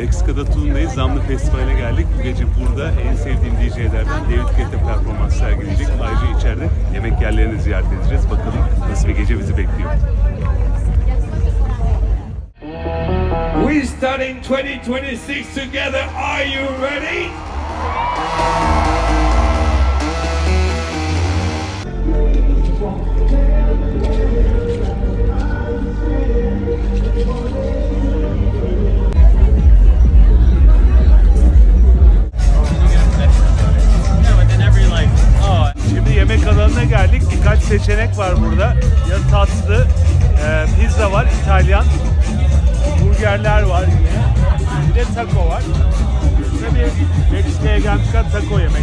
Meksika'da Tulum'dayız. Zamlı Festival'e geldik. Bu gece burada en sevdiğim DJ'lerden David Guetta performans sergileyecek. Ayrıca içeride yemek yerlerini ziyaret edeceğiz. Bakalım nasıl bir gece bizi bekliyor. We starting 2026 together. Are you ready? Yemek alanına geldik. Birkaç seçenek var burada. Ya tatlı, e, pizza var, İtalyan. Burgerler var yine. Bir de taco var. Tabii Meksika'ya gelmişken taco yemek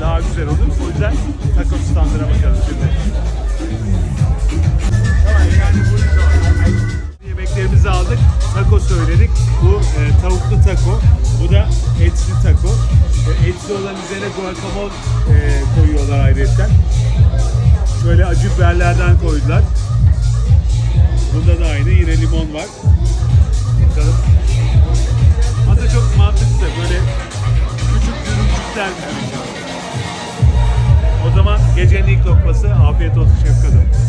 daha güzel olur. O yüzden taco standına bakalım şimdi. Olan üzerine guacamole e, koyuyorlar ayrıca. Şöyle acı biberlerden koydular. Bunda da aynı. Yine limon var. Bakalım. Aslında çok mantıklı. Böyle küçük dürümcükler. O zaman gecenin ilk lokması afiyet olsun şef kadın.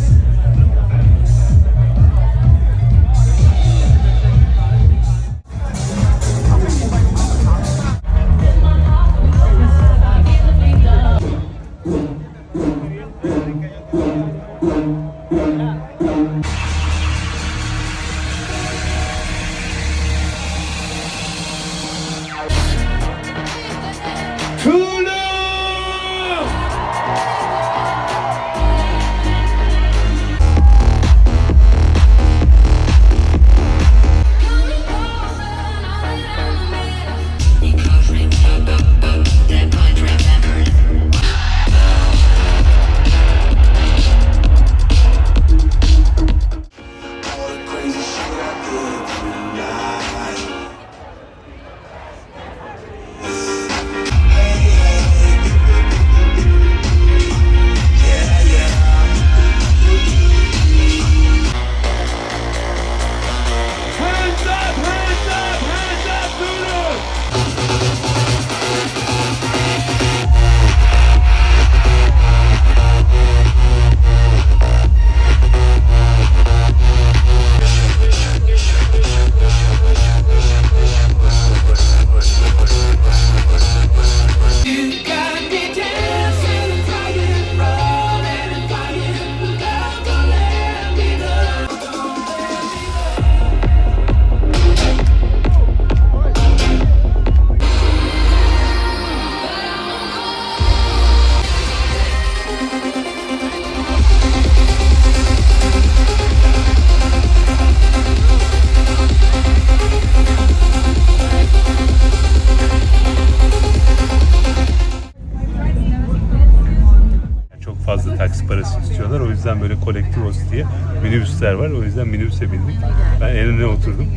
Fazla taksi parası istiyorlar. O yüzden böyle kolektivos diye minibüsler var. O yüzden minibüse bindik. Ben en öne oturdum.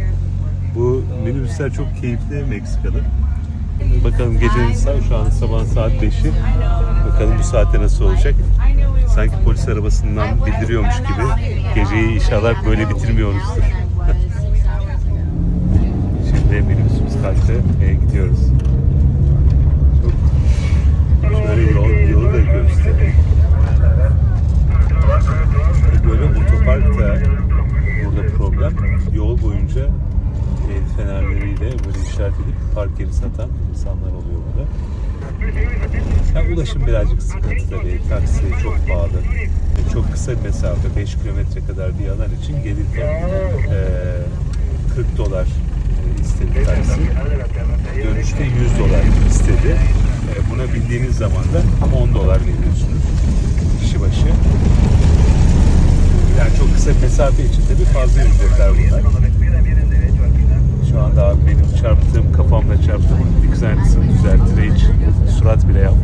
Bu minibüsler çok keyifli Meksika'da. Bakalım gecenin saat, şu an sabah saat 5'i. Bakalım bu saatte nasıl olacak. Sanki polis arabasından bildiriyormuş gibi. Geceyi inşallah böyle bitirmiyoruzdur. Şimdi minibüsümüz kalktı ve gidiyoruz. Çok şöyle yol, yolu da göstereyim. Böyle otopark da burada problem. Yol boyunca el fenerleriyle böyle işaret edip park yeri satan insanlar oluyor burada. Ya ulaşım birazcık sıkıntı tabii. Taksi çok pahalı. E, Çok kısa bir mesafe, 5 kilometre kadar bir alan için gelirken e, 40 dolar e, istedi taksi. Dönüşte 100 dolar istedi. E, Buna bildiğiniz zaman da 10 dolar veriyorsunuz kişi başı. Yani çok kısa mesafe için tabii fazla ücretler bunlar. Şu anda benim çarptığım, kafamla çarptığım tanesini düzeltti ve hiç surat bile yapmadı.